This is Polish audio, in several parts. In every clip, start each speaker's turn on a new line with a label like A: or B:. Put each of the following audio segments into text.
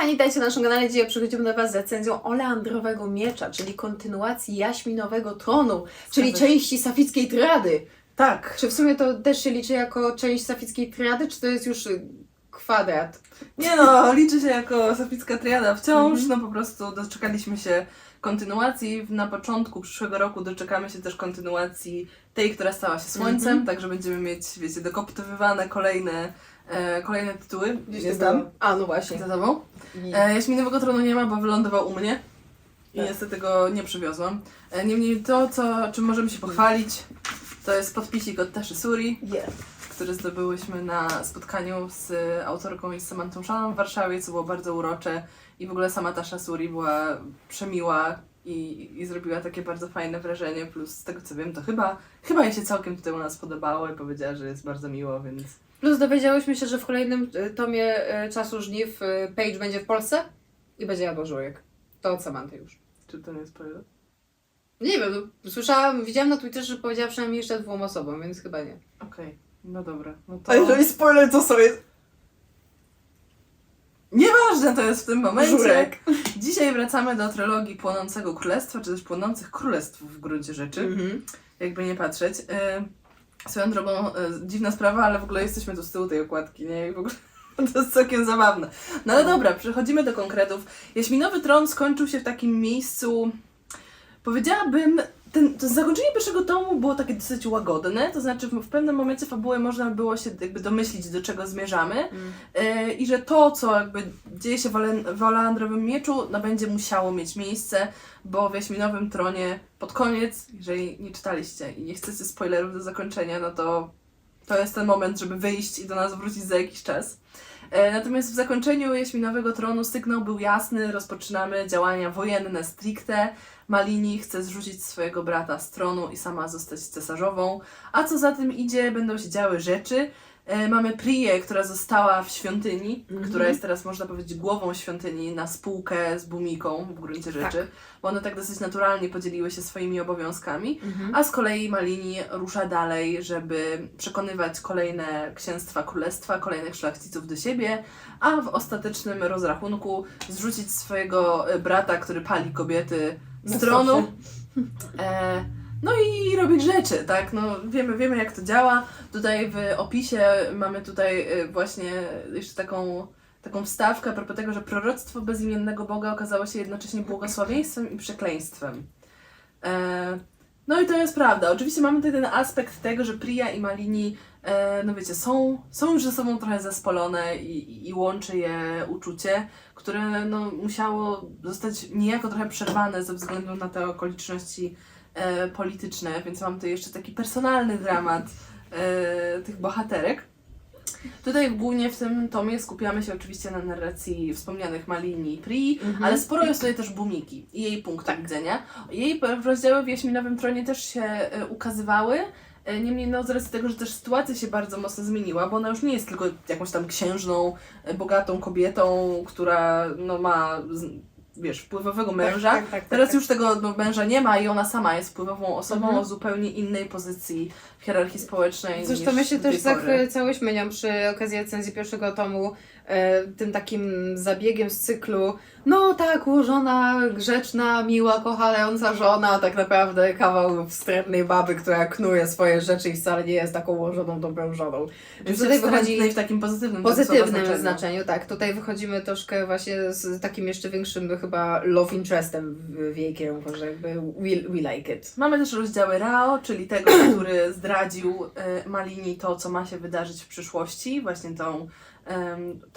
A: pamiętajcie na naszym kanale, gdzie przechodzimy do Was z recenzją Oleandrowego Miecza, czyli kontynuacji Jaśminowego Tronu, czyli części Safickiej Triady.
B: Tak.
A: Czy w sumie to też się liczy jako część Safickiej Triady, czy to jest już y, kwadrat?
B: Nie no, liczy się jako Saficka Triada wciąż,
A: Mhm.
B: no po prostu doczekaliśmy się kontynuacji. Na początku przyszłego roku doczekamy się też kontynuacji tej, która stała się Słońcem,
A: Mhm.
B: także będziemy mieć, wiecie, dokoptowywane kolejne, e, kolejne tytuły. Gdzieś
A: Jest
B: tam.
A: A, no właśnie.
B: za tobą. E, Jaśminowego Tronu nie ma, bo wylądował u mnie i
A: Tak.
B: niestety go nie przywiozłam. E, niemniej to, co, czym możemy się pochwalić, to jest podpisik od Taszy Suri,
A: Yeah.
B: który zdobyłyśmy na spotkaniu z autorką i z Samantą Szaną w Warszawie, co było bardzo urocze i w ogóle sama Tasza Suri była przemiła i, i zrobiła takie bardzo fajne wrażenie, plus z tego co wiem, to chyba, chyba jej się całkiem tutaj u nas podobało i powiedziała, że jest bardzo miło, więc
A: Plus dowiedziałyśmy się, że w kolejnym y, tomie y, Czasu Żniw y, Paige będzie w Polsce i będzie jadła żółek. To od Samanty już.
B: czy to nie jest spoiler?
A: Nie wiem, no, słyszałam, widziałam na Twitterze, że powiedziała przynajmniej jeszcze dwóm osobom, więc chyba nie.
B: Okej, no dobra. No to...
A: A jeżeli spoiler, to co jest?
B: Nieważne to jest w tym momencie.
A: Żurek.
B: Dzisiaj wracamy do trylogii Płonącego Królestwa, czy też Płonących Królestw w gruncie rzeczy,
A: Mhm.
B: jakby nie patrzeć. E, swoją drogą, e, dziwna sprawa, ale w ogóle jesteśmy tu z tyłu tej okładki, nie? I w ogóle to jest całkiem zabawne. No ale dobra, przechodzimy do konkretów. Jaśminowy Tron skończył się w takim miejscu, powiedziałabym, ten, to zakończenie pierwszego tomu było takie dosyć łagodne, to znaczy w, w pewnym momencie fabuły można było się jakby domyślić, do czego zmierzamy.
A: Mm.
B: E, i że to, co jakby dzieje się w, Ole- w Mieczu, no będzie musiało mieć miejsce, bo w Jaśminowym Tronie pod koniec, jeżeli nie czytaliście i nie chcecie spoilerów do zakończenia, no to to jest ten moment, żeby wyjść i do nas wrócić za jakiś czas. E, natomiast w zakończeniu Jaśminowego Tronu sygnał był jasny, rozpoczynamy działania wojenne stricte. Malini chce zrzucić swojego brata z tronu i sama zostać cesarzową, a co za tym idzie, będą się działy rzeczy, E, Mamy Prię, która została w świątyni,
A: Mhm.
B: która jest teraz, można powiedzieć, głową świątyni na spółkę z Bumiką w gruncie rzeczy, bo one tak dosyć naturalnie podzieliły się swoimi obowiązkami.
A: Mhm.
B: A z kolei Malini rusza dalej, żeby przekonywać kolejne księstwa królestwa, kolejnych szlachciców do siebie, a w ostatecznym rozrachunku zrzucić swojego e, brata, który pali kobiety
A: stopie.
B: E, no i robić rzeczy, tak? No, wiemy, wiemy jak to działa. Tutaj w opisie mamy tutaj e, właśnie jeszcze taką, taką wstawkę a propos tego, że proroctwo bezimiennego Boga okazało się jednocześnie błogosławieństwem i przekleństwem. E, no i to jest prawda. Oczywiście mamy tutaj ten aspekt tego, że Priya i Malini, no wiecie, są, są już ze sobą trochę zespolone i, i- łączy je uczucie, które no, musiało zostać niejako trochę przerwane ze względu na te okoliczności e, polityczne, więc mam tutaj jeszcze taki personalny dramat e, tych bohaterek. Tutaj głównie w tym tomie skupiamy się oczywiście na narracji wspomnianych Malini i Pri,
A: Mhm.
B: ale sporo jest tutaj też Bumiki i jej punktu
A: Tak.
B: widzenia. Jej p- rozdziały w Jaśminowym Tronie też się e, ukazywały, e, niemniej no z racji tego, że też sytuacja się bardzo mocno zmieniła, bo ona już nie jest tylko jakąś tam księżną, e, bogatą kobietą, która no ma, wiesz, wpływowego męża,
A: Tak, tak, tak,
B: Teraz
A: tak.
B: już tego no, męża nie ma i ona sama jest wpływową osobą
A: Mhm.
B: o zupełnie innej pozycji w hierarchii społecznej.
A: Zresztą my się też zachwycałyśmy nią przy okazji recenzji pierwszego tomu, e, tym takim zabiegiem z cyklu. No tak, ułożona, grzeczna, miła, kochająca żona, tak naprawdę kawał wstrętnej baby, która knuje swoje rzeczy i wcale nie jest taką ułożoną, dobrą żoną. Więc tutaj wychodzi
B: w takim pozytywnym, słowa
A: pozytywnym
B: znaczeniu.
A: znaczeniu, tak. Tutaj wychodzimy troszkę właśnie z takim jeszcze większym chyba love interestem w, jej kierunku, że jakby we, we like it.
B: Mamy też rozdziały Rao, czyli tego, który zdradził e, Malini to, co ma się wydarzyć w przyszłości, właśnie tą,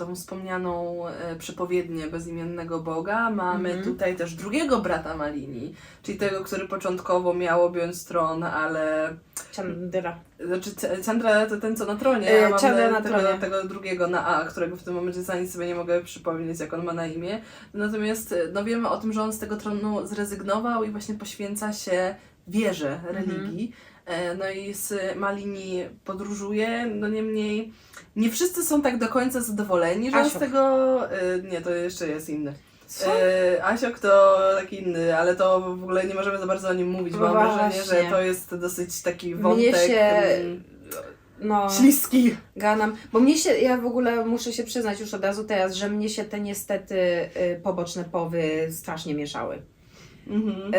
B: tą wspomnianą e, przepowiednię bezimiennego Boga. Mamy
A: Mhm.
B: tutaj też drugiego brata Malini, czyli tego, który początkowo miał objąć tron, ale
A: Chandra.
B: Znaczy, Chandra to ten, co na tronie,
A: E, Chandra na
B: tego,
A: tronie.
B: tego drugiego na A, którego w tym momencie za nic sobie nie mogę przypomnieć, jak on ma na imię. Natomiast e, no, wiemy o tym, że on z tego tronu zrezygnował i właśnie poświęca się wierze,
A: Mhm.
B: religii. No i z Malini podróżuje, no niemniej nie wszyscy są tak do końca zadowoleni, że on z
A: Asiok.
B: tego... e, Nie, to jeszcze jest inny.
A: Co?
B: E, Asiok to taki inny, ale to w ogóle nie możemy za bardzo o nim mówić, bo mam wrażenie, że to jest dosyć taki wątek.
A: Mnie się
B: mm,
A: No,
B: Śliski.
A: ganam. Bo mnie się, ja w ogóle muszę się przyznać już od razu teraz, że mnie się te niestety y, poboczne powy strasznie mieszały.
B: Mhm.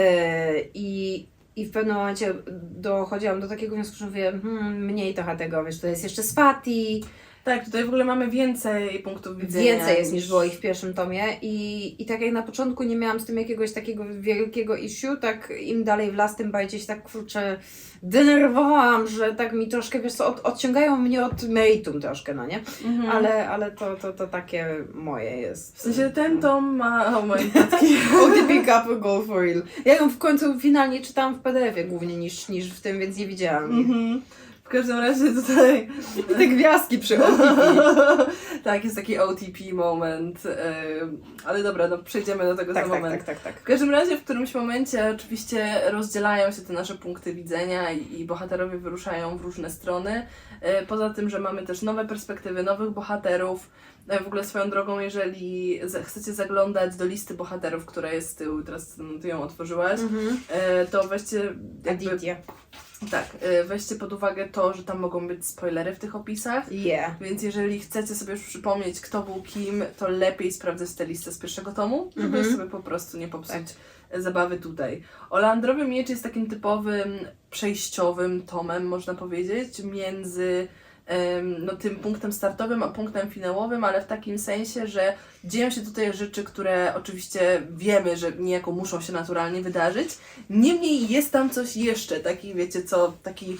A: I, I w pewnym momencie dochodziłam do takiego wniosku, że mówię, hmm, mniej trochę tego, wiesz, to jest jeszcze Swati,
B: Tak, tutaj w ogóle mamy więcej punktów widzenia.
A: więcej jest niż było ich w pierwszym tomie i, i tak jak na początku nie miałam z tym jakiegoś takiego wielkiego issue, tak im dalej w las, tym bardziej się tak kurczę denerwowałam, że tak mi troszkę, wiesz co, od, odciągają mnie od meritum troszkę, no nie?
B: Mhm.
A: Ale, ale to, to, to takie moje jest.
B: W sensie ten tom ma... O moi matki.
A: OTP Couple Go For Real. Ja ją w końcu finalnie czytałam w PDF-ie głównie niż, niż w tym, więc nie widziałam.
B: Mhm. W każdym razie tutaj...
A: Te gwiazdki przy OTP.
B: tak, jest taki OTP moment. ale dobra, no przejdziemy do tego
A: Tak,
B: za
A: tak,
B: moment.
A: tak, tak, tak.
B: W każdym razie w którymś momencie oczywiście rozdzielają się te nasze punkty widzenia i, i bohaterowie wyruszają w różne strony. E, Poza tym, że mamy też nowe perspektywy, nowych bohaterów. E, W ogóle swoją drogą, jeżeli chcecie zaglądać do listy bohaterów, która jest z tyłu, teraz mm, ty ją otworzyłaś,
A: Mhm.
B: e, to weźcie jakby,
A: Aditya.
B: Tak, e, weźcie pod uwagę to, że tam mogą być spoilery w tych opisach.
A: Yeah.
B: Więc jeżeli chcecie sobie już przypomnieć, kto był kim, to lepiej sprawdzać tę listę z pierwszego tomu, żeby
A: Mhm.
B: sobie po prostu nie popsuć zabawy tutaj. Oleandrowy Miecz jest takim typowym przejściowym tomem, można powiedzieć, między no, tym punktem startowym a punktem finałowym, ale w takim sensie, że dzieją się tutaj rzeczy, które oczywiście wiemy, że niejako muszą się naturalnie wydarzyć. Niemniej jest tam coś jeszcze, taki wiecie co, taki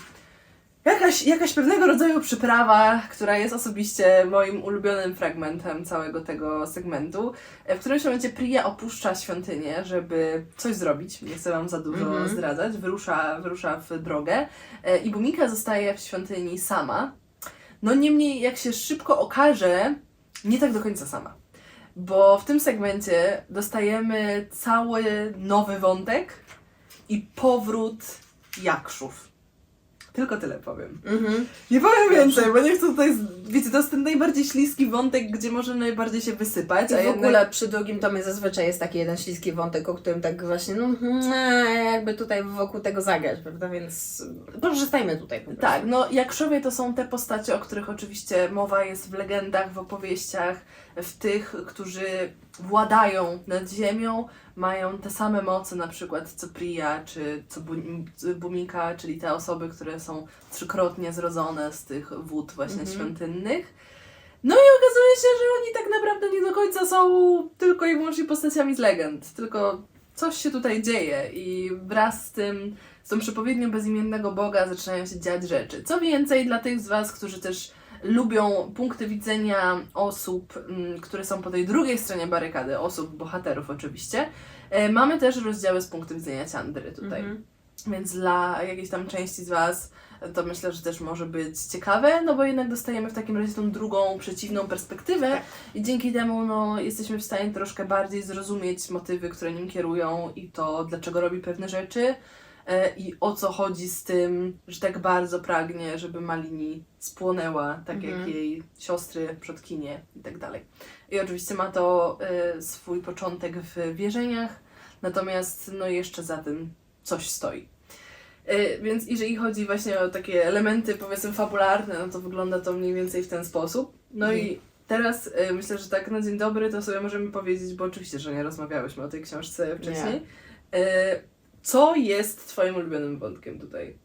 B: Jakaś, jakaś pewnego rodzaju przyprawa, która jest osobiście moim ulubionym fragmentem całego tego segmentu. E, W którymś momencie Priya opuszcza świątynię, żeby coś zrobić. Nie chcę wam za dużo
A: Mhm.
B: zdradzać. Wyrusza, wyrusza w drogę e, i Bumika zostaje w świątyni sama. No niemniej, jak się szybko okaże, nie tak do końca sama. Bo w tym segmencie dostajemy cały nowy wątek i powrót Jakszów. Tylko tyle powiem.
A: Mhm.
B: Nie powiem więcej, bo nie chcę tutaj. z- Wiecie, to jest ten najbardziej śliski wątek, gdzie może najbardziej się wysypać.
A: I
B: A
A: w
B: jednak...
A: ogóle przy drugim tomie zazwyczaj jest taki jeden śliski wątek, o którym tak właśnie, no hmm, jakby tutaj wokół tego zagrać, prawda? Więc korzystajmy tutaj po prostu.
B: Tak, no Jakszowie to są te postacie, o których oczywiście mowa jest w legendach, w opowieściach, w tych, którzy władają nad ziemią, mają te same moce na przykład co Priya, czy co Bumika, czyli te osoby, które są trzykrotnie zrodzone z tych wód właśnie
A: Mhm.
B: świątynnych. No i okazuje się, że oni tak naprawdę nie do końca są tylko i wyłącznie postaciami z legend, tylko coś się tutaj dzieje i wraz z tym z tą przepowiednią bezimiennego Boga zaczynają się dziać rzeczy. Co więcej, dla tych z Was, którzy też lubią punkty widzenia osób, mm, które są po tej drugiej stronie barykady, osób, bohaterów oczywiście, e, mamy też rozdziały z punktu widzenia Ciandry tutaj.
A: Mhm.
B: Więc dla jakiejś tam części z Was to myślę, że też może być ciekawe, no bo jednak dostajemy w takim razie tą drugą, przeciwną perspektywę
A: Tak.
B: i dzięki temu no, jesteśmy w stanie troszkę bardziej zrozumieć motywy, które nim kierują i to, dlaczego robi pewne rzeczy i o co chodzi z tym, że tak bardzo pragnie, żeby Malini spłonęła, tak
A: Mhm.
B: jak jej siostry, przodkinie i tak dalej. I oczywiście ma to e, swój początek w wierzeniach, natomiast no jeszcze za tym coś stoi. E, Więc jeżeli chodzi właśnie o takie elementy powiedzmy fabularne, no to wygląda to mniej więcej w ten sposób. No i teraz e, myślę, że tak na dzień dobry to sobie możemy powiedzieć, bo oczywiście, że nie rozmawiałyśmy o tej książce wcześniej. E, Co jest twoim ulubionym wątkiem tutaj?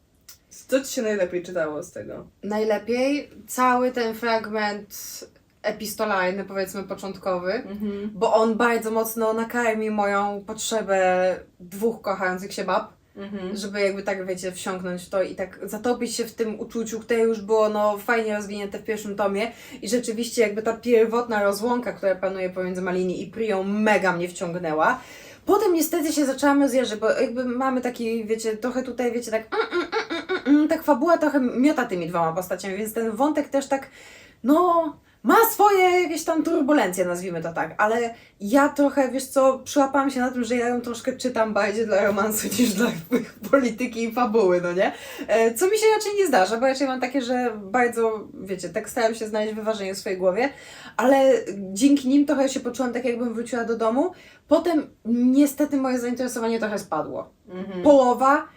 B: Co ci się najlepiej czytało z tego?
A: Najlepiej cały ten fragment epistolarny, powiedzmy początkowy,
B: Mhm.
A: bo on bardzo mocno nakarmi moją potrzebę dwóch kochających się bab.
B: Mhm.
A: żeby jakby tak, wiecie, wsiąknąć w to i tak zatopić się w tym uczuciu, które już było no fajnie rozwinięte w pierwszym tomie i rzeczywiście jakby ta pierwotna rozłąka, która panuje pomiędzy Malini i Prią mega mnie wciągnęła. Potem niestety się zaczęłam rozjeżdżać, bo jakby mamy taki, wiecie, trochę tutaj, wiecie, tak mm, mm, mm, mm, mm, tak fabuła trochę miota tymi dwoma postaciami, więc ten wątek też tak, no, ma swoje jakieś tam turbulencje, nazwijmy to tak, ale ja trochę, wiesz co, przyłapałam się na tym, że ja ją troszkę czytam bardziej dla romansu niż dla polityki i fabuły, no nie? E, Co mi się raczej nie zdarza, bo raczej mam takie, że bardzo, wiecie, tak staram się znaleźć wyważenie w swojej głowie, ale dzięki nim trochę się poczułam tak, jakbym wróciła do domu. Potem niestety moje zainteresowanie trochę spadło.
B: Mhm.
A: Połowa,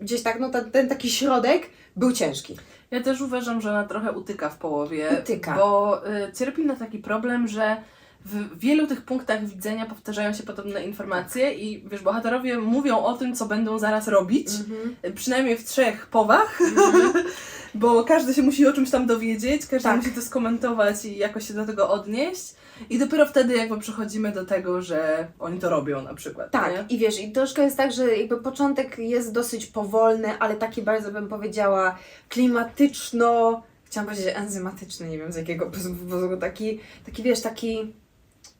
A: gdzieś tak, no ten, ten taki środek był ciężki.
B: Ja też uważam, że ona trochę utyka w połowie.
A: Utyka.
B: Bo y, cierpi na taki problem, że w wielu tych punktach widzenia powtarzają się podobne informacje i wiesz, bohaterowie mówią o tym, co będą zaraz robić.
A: Mhm.
B: Przynajmniej w trzech powach, bo każdy się musi o czymś tam dowiedzieć, każdy
A: Tak.
B: musi to skomentować i jakoś się do tego odnieść. I dopiero wtedy jakby przechodzimy do tego, że oni to robią na przykład.
A: Tak,
B: Nie?
A: i wiesz, i troszkę jest tak, że jakby początek jest dosyć powolny, ale taki bardzo bym powiedziała klimatyczno, chciałam powiedzieć enzymatyczny, nie wiem z jakiego powodu, taki, taki wiesz, taki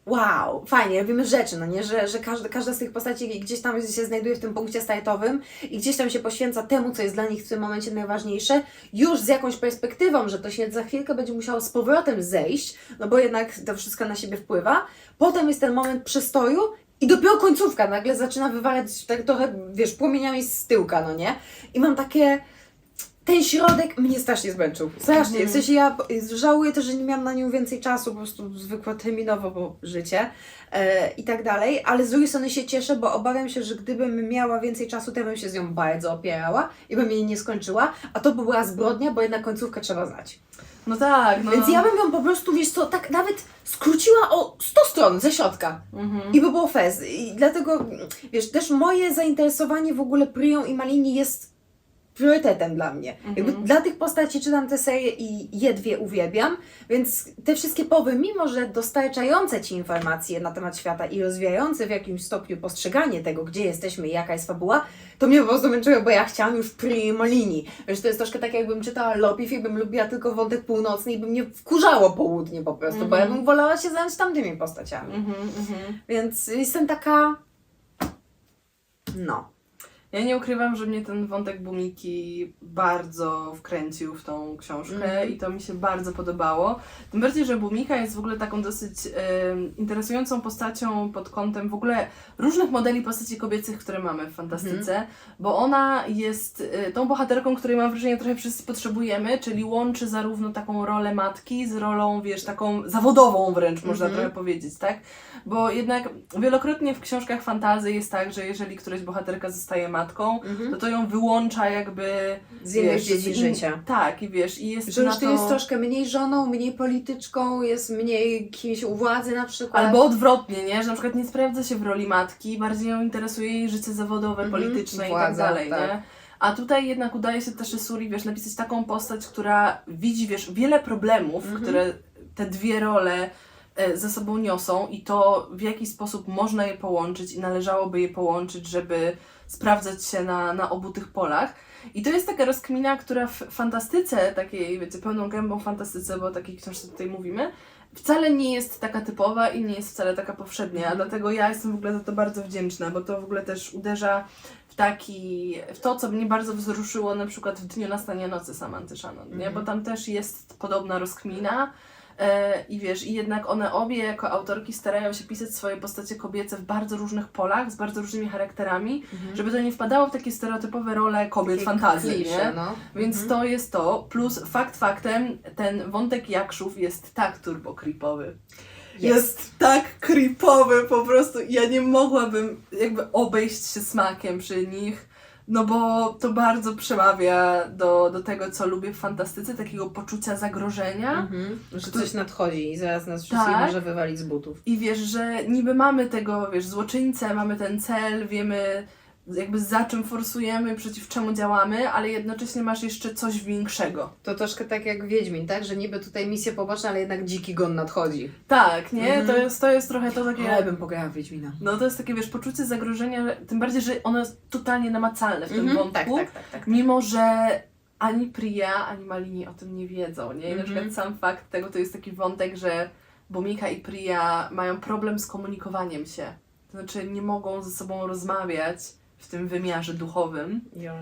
A: wow, fajnie, robimy rzeczy, no nie, że, że każda, każda z tych postaci gdzieś tam się znajduje w tym punkcie startowym i gdzieś tam się poświęca temu, co jest dla nich w tym momencie najważniejsze, już z jakąś perspektywą, że to się za chwilkę będzie musiało z powrotem zejść, no bo jednak to wszystko na siebie wpływa. Potem jest ten moment przystoju i dopiero końcówka nagle zaczyna wywalać tak trochę, wiesz, płomieniami z tyłka, no nie? I mam takie... Ten środek mnie strasznie zmęczył. Strasznie. W
B: Mhm.
A: sensie ja żałuję też, że nie miałam na nią więcej czasu, po prostu zwykłe terminowo, bo życie e, i tak dalej, ale z drugiej strony się cieszę, bo obawiam się, że gdybym miała więcej czasu, to bym się z nią bardzo opierała i bym jej nie skończyła, a to by była zbrodnia, bo jednak końcówkę trzeba znać.
B: No tak, no.
A: Więc ja bym ją po prostu, wiesz co, tak nawet skróciła o 100 stron ze środka.
B: Mhm.
A: I by było fez. I dlatego, wiesz, też moje zainteresowanie w ogóle Prią i Malini jest priorytetem dla mnie. Jakby
B: Mhm.
A: dla tych postaci czytam te serie i je dwie uwielbiam, więc te wszystkie powy, mimo że dostarczające Ci informacje na temat świata i rozwijające w jakimś stopniu postrzeganie tego, gdzie jesteśmy i jaka jest fabuła, to mnie po prostu męczyło, bo ja chciałam już Pri i Malini. Wiesz, to jest troszkę tak, jakbym czytała Lopif i bym lubiła tylko wątek północny i by mnie wkurzało południe po prostu, bo ja
B: Mhm.
A: bym wolała się zająć tamtymi postaciami.
B: Mhm, mhm.
A: Więc jestem taka. No.
B: Ja nie ukrywam, że mnie ten wątek Bumiki bardzo wkręcił w tą książkę
A: Mhm.
B: i to mi się bardzo podobało. Tym bardziej, że Bumika jest w ogóle taką dosyć interesującą postacią pod kątem w ogóle różnych modeli postaci kobiecych, które mamy w fantastyce,
A: Mhm.
B: bo ona jest e, tą bohaterką, której mam wrażenie trochę wszyscy potrzebujemy, czyli łączy zarówno taką rolę matki z rolą, wiesz, taką zawodową wręcz, można
A: Mhm.
B: trochę powiedzieć, tak? Bo jednak wielokrotnie w książkach fantazy jest tak, że jeżeli któraś bohaterka zostaje matką,
A: Mhm.
B: no to ją wyłącza jakby
A: Z innych
B: wiesz,
A: dziedzin
B: z in-
A: życia.
B: Tak, i wiesz, i jest
A: Że już
B: to...
A: jest troszkę mniej żoną, mniej polityczką, jest mniej kimś u władzy na przykład.
B: Albo odwrotnie, nie? Że na przykład nie sprawdza się w roli matki, bardziej ją interesuje jej życie zawodowe,
A: Mhm.
B: polityczne i tak
A: Władza,
B: dalej,
A: tak.
B: nie? A tutaj jednak udaje się też Suri, wiesz, napisać taką postać, która widzi, wiesz, wiele problemów,
A: Mhm.
B: które te dwie role ze sobą niosą i to w jaki sposób można je połączyć i należałoby je połączyć, żeby sprawdzać się na, na obu tych polach. I to jest taka rozkmina, która w fantastyce, takiej, wiecie, pełną gębą fantastyce, bo o takiej książce tutaj mówimy, wcale nie jest taka typowa i nie jest wcale taka powszednia, dlatego ja jestem w ogóle za to bardzo wdzięczna, bo to w ogóle też uderza w taki, w to, co mnie bardzo wzruszyło na przykład w Dniu Nastania Nocy Samanty Shannon, nie?
A: Mhm.
B: Bo tam też jest podobna rozkmina e, i wiesz, i jednak one obie jako autorki starają się pisać swoje postacie kobiece w bardzo różnych polach, z bardzo różnymi charakterami,
A: Mhm.
B: żeby to nie wpadało w takie stereotypowe role kobiet
A: Takie
B: fantazji,
A: klisze,
B: nie?
A: No.
B: Więc
A: Mhm.
B: to jest to, plus fakt faktem, ten wątek Jakszów jest tak turbo creepowy. Jest tak creepowy po prostu. Ja nie mogłabym jakby obejść się smakiem przy nich, no bo to bardzo przemawia do, do tego, co lubię w fantastyce, takiego poczucia zagrożenia.
A: Mhm. Że coś nadchodzi i zaraz nas wszystkich
B: Tak.
A: może wywalić z butów.
B: I wiesz, że niby mamy tego, wiesz, złoczyńcę, mamy ten cel, wiemy jakby za czym forsujemy, przeciw czemu działamy, ale jednocześnie masz jeszcze coś większego.
A: To troszkę tak jak Wiedźmin, tak? Że niby tutaj misja poboczna, ale jednak dziki gon nadchodzi.
B: Tak, nie?
A: Mhm.
B: To, jest, to jest trochę to takie...
A: Ale bym pograła w Wiedźmina.
B: No to jest takie, wiesz, poczucie zagrożenia, że- tym bardziej, że ono jest totalnie namacalne w tym
A: Mhm.
B: wątku,
A: Tak, tak, tak, tak.
B: mimo że ani Priya, ani Malini o tym nie wiedzą, nie? I na
A: Mhm.
B: przykład sam fakt tego to jest taki wątek, że Bumika i Priya mają problem z komunikowaniem się. To znaczy nie mogą ze sobą rozmawiać w tym wymiarze duchowym.
A: Jo.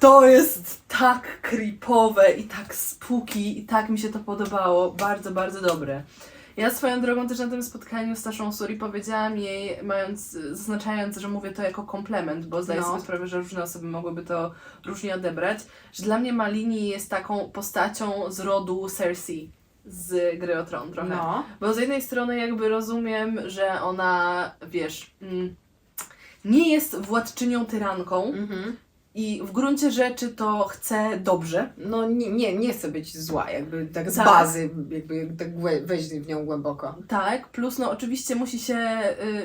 B: To jest tak creepowe i tak spooky i tak mi się to podobało. Bardzo, bardzo dobre. Ja swoją drogą też na tym spotkaniu z Taszą Suri powiedziałam jej, mając, zaznaczając, że mówię to jako komplement, bo zdaję
A: No.
B: sobie sprawę, że różne osoby mogłyby to różnie odebrać, że dla mnie Malini jest taką postacią z rodu Cersei z Gry o Tron trochę.
A: No.
B: Bo z jednej strony jakby rozumiem, że ona, wiesz, mm, nie jest władczynią tyranką,
A: Mhm.
B: I w gruncie rzeczy to chce dobrze.
A: No nie, nie, nie chcę być zła, jakby tak z
B: Tak.
A: bazy, jakby tak we- wejść w nią głęboko.
B: Tak, plus no oczywiście musi się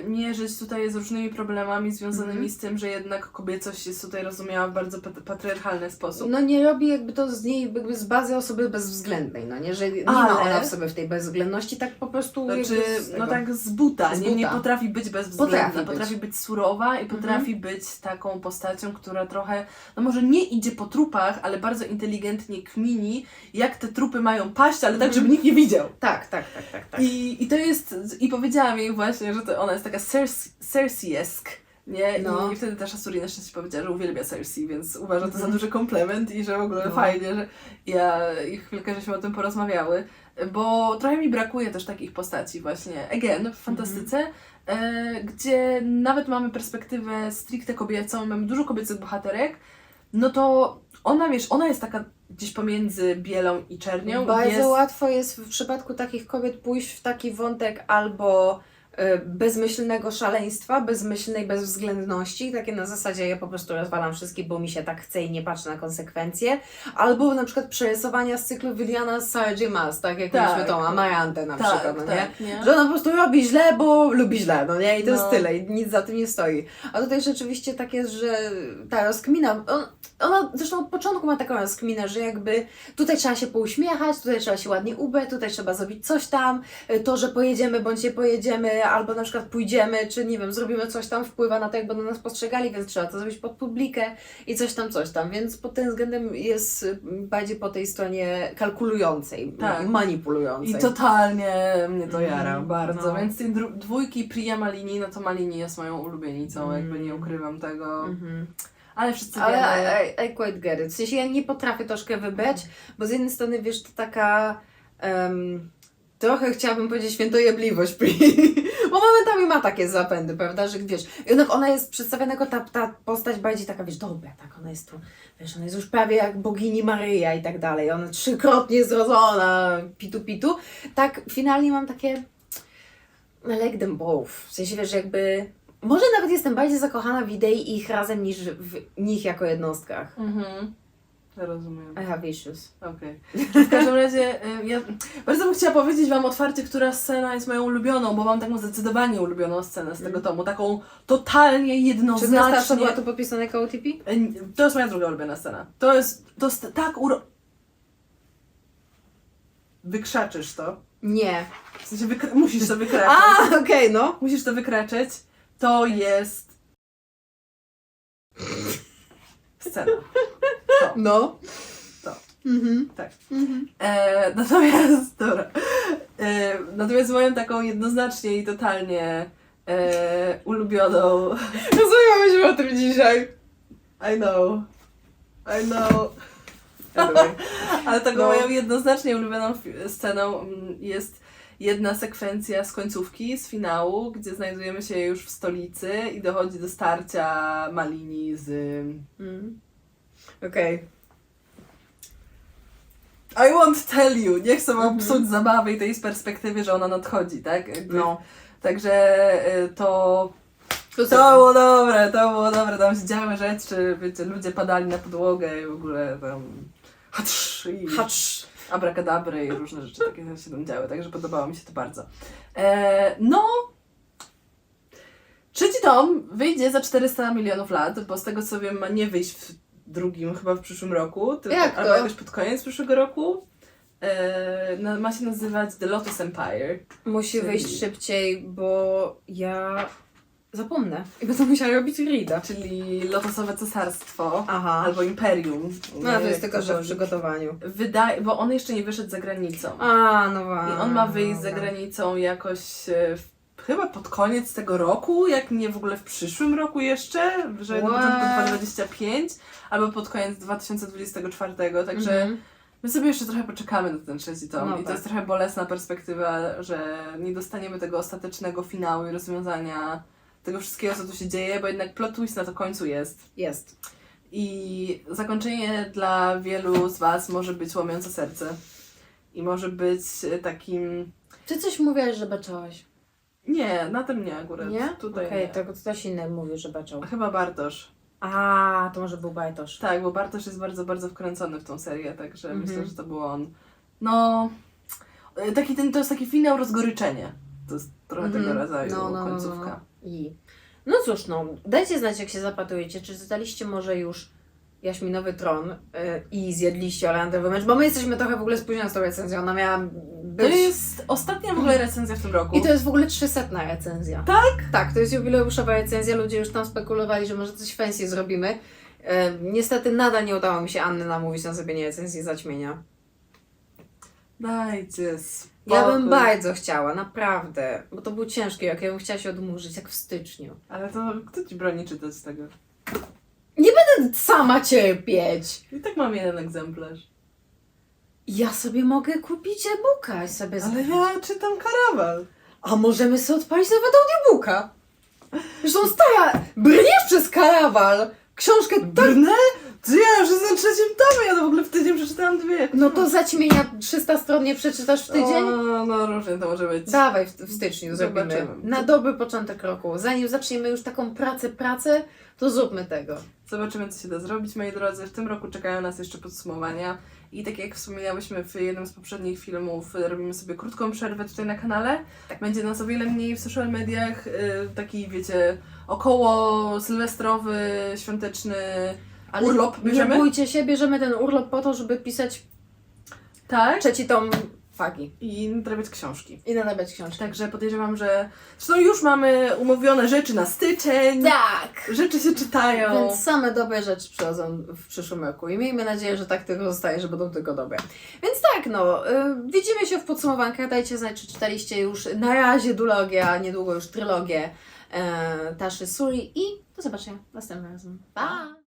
B: y, mierzyć tutaj z różnymi problemami związanymi
A: Mhm.
B: z tym, że jednak kobiecość jest tutaj rozumiała w bardzo pat- patriarchalny sposób.
A: No nie robi jakby to z niej jakby z bazy osoby bezwzględnej, no nie, że nie
B: Ale-
A: ma ona w sobie w tej bezwzględności, tak po prostu
B: Znaczy,
A: jakby z
B: no
A: tego.
B: tak z buta,
A: Z
B: Nie, nie
A: buta.
B: potrafi być bezwzględna,
A: Potrafi
B: potrafi,
A: być.
B: być. surowa i potrafi być taką postacią, która trochę, no może nie idzie po trupach, ale bardzo inteligentnie kmini, jak te trupy mają paść, ale tak,
A: Mhm.
B: żeby nikt nie widział.
A: Tak, tak, tak, tak, tak.
B: I, I to jest, i powiedziałam jej właśnie, że to ona jest taka Cersei- Cersei-esk, nie?
A: No.
B: I wtedy też Asuri na szczęście powiedziała, że uwielbia Cersei, więc uważa to za
A: Mhm.
B: duży komplement i że w ogóle
A: No.
B: fajnie, że ja i chwilkę żeśmy o tym porozmawiały, bo trochę mi brakuje też takich postaci właśnie, again, w fantastyce, e, gdzie nawet mamy perspektywę stricte kobiecą, mamy dużo kobiecych bohaterek, no to ona, wiesz, ona jest taka gdzieś pomiędzy bielą i czernią.
A: Bardzo
B: jest...
A: łatwo jest w przypadku takich kobiet pójść w taki wątek albo bezmyślnego szaleństwa, bezmyślnej bezwzględności, takie na zasadzie ja po prostu rozwalam wszystkich, bo mi się tak chce i nie patrzę na konsekwencje, albo na przykład przerysowania z cyklu Williana. Maas, tak jak
B: Tak.
A: mieliśmy tą Amarantę na
B: tak,
A: przykład, no nie?
B: tak, nie?
A: Że ona po prostu robi źle, bo lubi źle, no nie? I to
B: No.
A: jest tyle, i nic za tym nie stoi. A tutaj rzeczywiście tak jest, że ta rozkmina, on, ona zresztą od początku ma taką rozkminę, że jakby tutaj trzeba się pouśmiechać, tutaj trzeba się ładnie ubrać, tutaj trzeba zrobić coś tam, to, że pojedziemy bądź nie pojedziemy, albo na przykład pójdziemy, czy nie wiem, zrobimy coś tam, wpływa na to, jak będą nas postrzegali, więc trzeba to zrobić pod publikę i coś tam, coś tam, więc pod tym względem jest y, bardziej po tej stronie kalkulującej,
B: Tak.
A: manipulującej.
B: I totalnie mnie to jara
A: Mhm,
B: bardzo,
A: no.
B: więc tej dwójki Priya Malini, no to Malini jest moją ulubienicą,
A: Mm.
B: jakby nie ukrywam tego,
A: Mhm.
B: ale wszyscy
A: Ale
B: wiemy.
A: I, I, I quite get it. W sensie ja nie potrafię troszkę wybrać, bo z jednej strony wiesz, to taka em, trochę chciałabym powiedzieć świętojebliwość, bo momentami ma takie zapędy, prawda, że wiesz, jednak ona jest przedstawiona jako ta, ta postać bardziej taka, wiesz, dobra, tak, ona jest tu, wiesz, ona jest już prawie jak bogini Maryja i tak dalej, ona trzykrotnie zrodzona, pitu pitu, tak finalnie mam takie I like them both, w sensie, wiesz, jakby może nawet jestem bardziej zakochana w idei ich razem niż w nich jako jednostkach.
B: Mhm. Rozumiem.
A: I have issues.
B: Okej. W każdym razie y, ja bardzo bym chciała powiedzieć Wam otwarcie, która scena jest moją ulubioną, bo mam taką zdecydowanie ulubioną scenę z tego
A: Mm.
B: tomu, taką totalnie
A: Czy ta
B: jednoznacznie...
A: była tu popisana jako OTP?
B: Y, To jest moja druga ulubiona scena. To jest, to jest tak uro... Wykrzaczysz to.
A: Nie.
B: W sensie wykra- musisz to wykraczać.
A: A, okej, no.
B: Musisz to wykraczać. To jest. Scena. To.
A: No.
B: To.
A: Mhm.
B: Tak.
A: Mhm.
B: E, natomiast, dobra. E, natomiast moją taką jednoznacznie i totalnie e, ulubioną.
A: Rozmawiałyśmy o tym dzisiaj.
B: I know. I know. Anyway. Ale taką
A: No.
B: moją jednoznacznie ulubioną sceną mm, jest jedna sekwencja z końcówki, z finału, gdzie znajdujemy się już w stolicy i dochodzi do starcia Malini z...
A: Mhm. Okej.
B: I won't tell you! Nie chcę wam
A: Mhm.
B: psuć zabawy i tej z perspektywy, że ona nadchodzi, tak? Jakby,
A: No.
B: Także y, to...
A: To
B: To było dobre, to było dobre, tam się działy rzeczy, wiecie, ludzie padali na podłogę i w ogóle tam... Hatrz, i...
A: Hacz.
B: abrakadabry i różne rzeczy takie się tam działy, także podobało mi się to bardzo. E, no, trzeci tom wyjdzie za 400 milionów lat, bo z tego co wiem ma nie wyjść w drugim, chyba w przyszłym roku, tylko,
A: Jak to?
B: albo jakoś pod koniec przyszłego roku. E, na, ma się nazywać The Lotus Empire.
A: Musi
B: Czyli-
A: wyjść szybciej, bo ja zapomnę. I będę musiała robić reada.
B: Czyli Lotosowe Cesarstwo
A: Aha.
B: albo Imperium.
A: No, to
B: jak
A: jest tylko, że w
B: woli.
A: przygotowaniu.
B: Wydaje, bo on jeszcze nie wyszedł za granicą.
A: A, no właśnie.
B: I on ma wyjść za granicą jakoś e, w, chyba pod koniec tego roku, jak nie w ogóle w przyszłym roku jeszcze, że na początku
A: What?
B: 2025 albo pod koniec 2024, także
A: Mhm.
B: my sobie jeszcze trochę poczekamy na ten trzeci tom
A: No
B: i to
A: tak.
B: jest trochę bolesna perspektywa, że nie dostaniemy tego ostatecznego finału i rozwiązania tego wszystkiego, co tu się dzieje, bo jednak plot twist na to końcu jest.
A: Jest.
B: I zakończenie dla wielu z Was może być łamiące serce. I może być takim
A: Ty coś mówiłaś, że baczałaś.
B: Nie, na tym nie akurat.
A: Nie?
B: Tutaj
A: Okej,
B: nie.
A: to ktoś inny mówił, że baczał.
B: Chyba Bartosz.
A: A, to może był Bajtosz.
B: Tak, bo Bartosz jest bardzo, bardzo wkręcony w tą serię, także
A: Mhm.
B: myślę, że to był on. No, y, taki ten, to jest taki finał rozgoryczenie. To jest trochę
A: Mhm.
B: tego rodzaju
A: No, no, no, no,
B: końcówka.
A: no. I. No cóż, no, dajcie znać, jak się zapatrujecie. Czy czytaliście może już Jaśminowy Tron y, i zjedliście Oleandrowy Mecz? Bo my jesteśmy trochę w ogóle spóźnione z tą recenzją. Ona miała
B: To
A: być...
B: jest ostatnia w ogóle recenzja w tym roku.
A: I to jest w ogóle 300 recenzja.
B: Tak?
A: Tak, to jest jubileuszowa recenzja. Ludzie już tam spekulowali, że może coś fancy zrobimy. E, niestety nadal nie udało mi się Anny namówić na zrobienie recenzji zaćmienia.
B: Dajcie spokój.
A: Ja bym bardzo chciała, naprawdę. Bo to był ciężki jak ja bym chciała się odmurzyć, jak w styczniu.
B: Ale to kto ci broni czytać tego?
A: Sama cierpieć!
B: I tak mam jeden egzemplarz.
A: Ja sobie mogę kupić e-booka i sobie
B: Ale ja czytam karawel.
A: A możemy sobie odpalić nawet audiobooka. Zresztą stara, brniesz przez karawal. Książkę tak...
B: Brnę? To ja już jestem na trzecim tomie, ja to w ogóle w tydzień przeczytałam dwie.
A: No to zaćmienia 300 stron nie przeczytasz w tydzień?
B: O, no różnie to może być.
A: Dawaj w, w styczniu zrobimy.
B: Zobaczymy.
A: Na dobry początek roku. Zanim zaczniemy już taką pracę, pracę, to zróbmy tego.
B: Zobaczymy, co się da zrobić, moi drodzy. W tym roku czekają nas jeszcze podsumowania. I tak jak wspominałyśmy w jednym z poprzednich filmów, y, robimy sobie krótką przerwę tutaj na kanale.
A: Tak.
B: Będzie nas o wiele mniej w social mediach. y, Taki, wiecie, około sylwestrowy, świąteczny
A: Ale
B: urlop
A: nie
B: bierzemy.
A: bójcie się, bierzemy ten urlop po to, żeby pisać
B: Tak.
A: trzeci tom fagi
B: I nadrabiać książki.
A: i nadawać książki.
B: Także podejrzewam, że. Zresztą już mamy umówione rzeczy na styczeń.
A: Tak!
B: Rzeczy się czytają.
A: Więc same dobre rzeczy przychodzą w przyszłym roku i miejmy nadzieję, że tak tylko zostaje, że będą tylko dobre. Więc tak, no, y, widzimy się w podsumowankach. Dajcie znać, czy czytaliście już na razie duologię, a niedługo już trylogię y, Taszy Suri i do zobaczenia następnym razem. Pa!